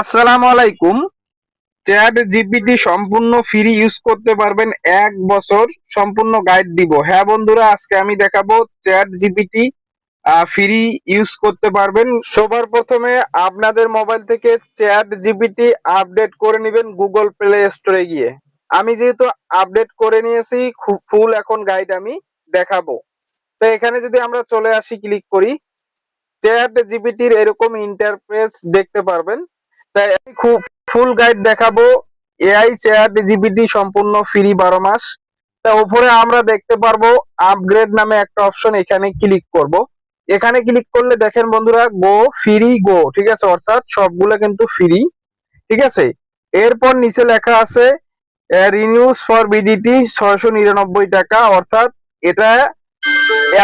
আসসালামু আলাইকুম। Chat GPT সম্পূর্ণ ফ্রি ইউজ করতে পারবেন। এক বছর সম্পূর্ণ গাইড দিব। হ্যাঁ বন্ধুরা, আজকে আমি দেখাবো চ্যাট জিপিটি ফ্রি ইউজ করতে পারবেন। সবার প্রথমে আপনাদের মোবাইল থেকে চ্যাট জিপিটি আপডেট করে নেবেন গুগল প্লে স্টোরে গিয়ে। আমি যেহেতু আপডেট করে নিয়েছি ফুল এখন গাইড আমি দেখাবো। তো এখানে যদি আমরা চলে আসি ক্লিক করি। চ্যাট জিপিটির এরকম ইন্টারফেস দেখতে পারবেন। খুব ফুল গাইড দেখাবো। এআই চ্যাট জিপিটি সম্পূর্ণ ফ্রি বারো মাস। তা উপরে আমরা দেখতে পারব আপগ্রেড নামে একটা অপশন এখানে ক্লিক করব। এখানে ক্লিক করলে দেখেন বন্ধুরা গো ফ্রি গো ঠিক আছে? অর্থাৎ সবগুলো কিন্তু ফ্রি ঠিক আছে? এরপর নিচে লেখা আছে রিনিউজ ফর বিডিটি ছয়শো নিরানব্বই টাকা। অর্থাৎ এটা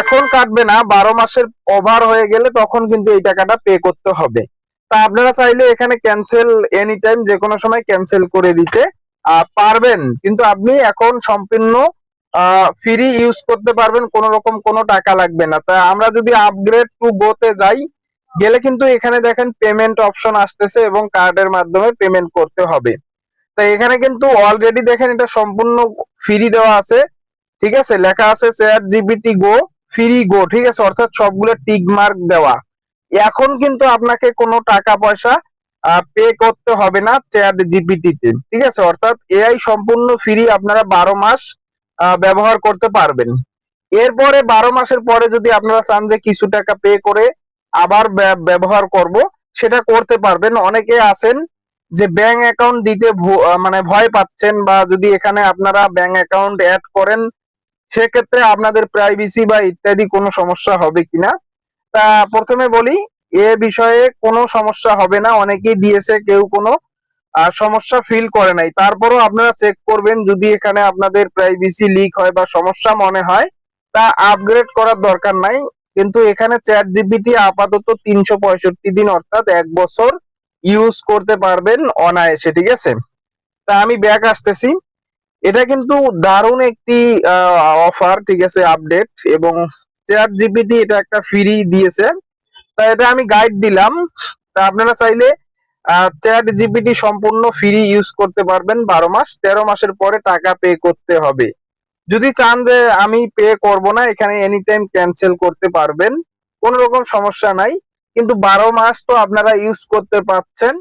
এখন কাটবে না, বারো মাসের ওভার হয়ে গেলে তখন কিন্তু এই টাকাটা পে করতে হবে। তা আপনারা চাইলে এখানে ক্যান্সেল এনি টাইম যে কোনো সময় ক্যান্সেল করে দিতে পারবেন। কিন্তু আপনি এখন সম্পূর্ণ ফ্রি ইউজ করতে পারবেন কোন রকম কোনো টাকা লাগবে না। তা আমরা যদি আপগ্রেড টু গোতে যাই, গেলে কিন্তু এখানে দেখেন পেমেন্ট অপশন আসতেছে এবং কার্ডের মাধ্যমে পেমেন্ট করতে হবে। তা এখানে কিন্তু অলরেডি দেখেন এটা সম্পূর্ণ ফ্রি দেওয়া আছে। ঠিক আছে? লেখা আছে chat GPT go free go ঠিক আছে? অর্থাৎ সবগুলো টিক মার্ক দেওয়া। এখন কিন্তু আপনাকে কোনো টাকা পয়সা পে করতে হবে না চ্যাট জিপিটিতে ঠিক আছে? অর্থাৎ এআই সম্পূর্ণ ফ্রি আপনারা বারো মাস ব্যবহার করতে পারবেন। এরপরে বারো মাসের পরে যদি আপনারা চান যে কিছু টাকা পে করে আবার ব্য- ব্যবহার করব, সেটা করতে পারবেন। অনেকে আছেন যে ব্যাংক অ্যাকাউন্ট দিতে মানে ভয় পাচ্ছেন বা যদি এখানে আপনারা ব্যাংক অ্যাকাউন্ট অ্যাড করেন, সেক্ষেত্রে আপনাদের প্রাইভেসি বা ইত্যাদি কোনো সমস্যা হবে কিনা? তা প্রথমে বলি, এ বিষয়ে কোনো সমস্যা হবে না। অনেকেই দিয়েছে, কেউ কোনো সমস্যা ফিল করে নাই। তারপরও আপনারা চেক করবেন, যদি এখানে আপনাদের প্রাইভেসি লিক হয় বা সমস্যা মনে হয়, তা আপগ্রেড করার দরকার নাই। কিন্তু এখানে চ্যাট জিপিটি আপাতত তিনশো পঁয়ষট্টি দিন অর্থাৎ এক বছর ইউজ করতে পারবেন অনায়াসে, ঠিক আছে? তা আমি ব্যাক আসতেছি। এটা কিন্তু দারুণ একটি অফার ঠিক আছে আপডেট এবং চ্যাট জিপিটি এটা একটা ফ্রি দিয়েছে। তা এটা আমি গাইড দিলাম। তা আপনারা চাইলে চ্যাট জিপিটি সম্পূর্ণ ফ্রি ইউজ করতে পারবেন বারো মাস। তেরো মাসের পরে টাকা পে করতে হবে। যদি চান যে আমি পে করব না, এখানে এনি টাইম ক্যান্সেল করতে পারবেন। কোনো রকম সমস্যা নাই। কিন্তু বারো মাস তো আপনারা ইউজ করতে পারছেন।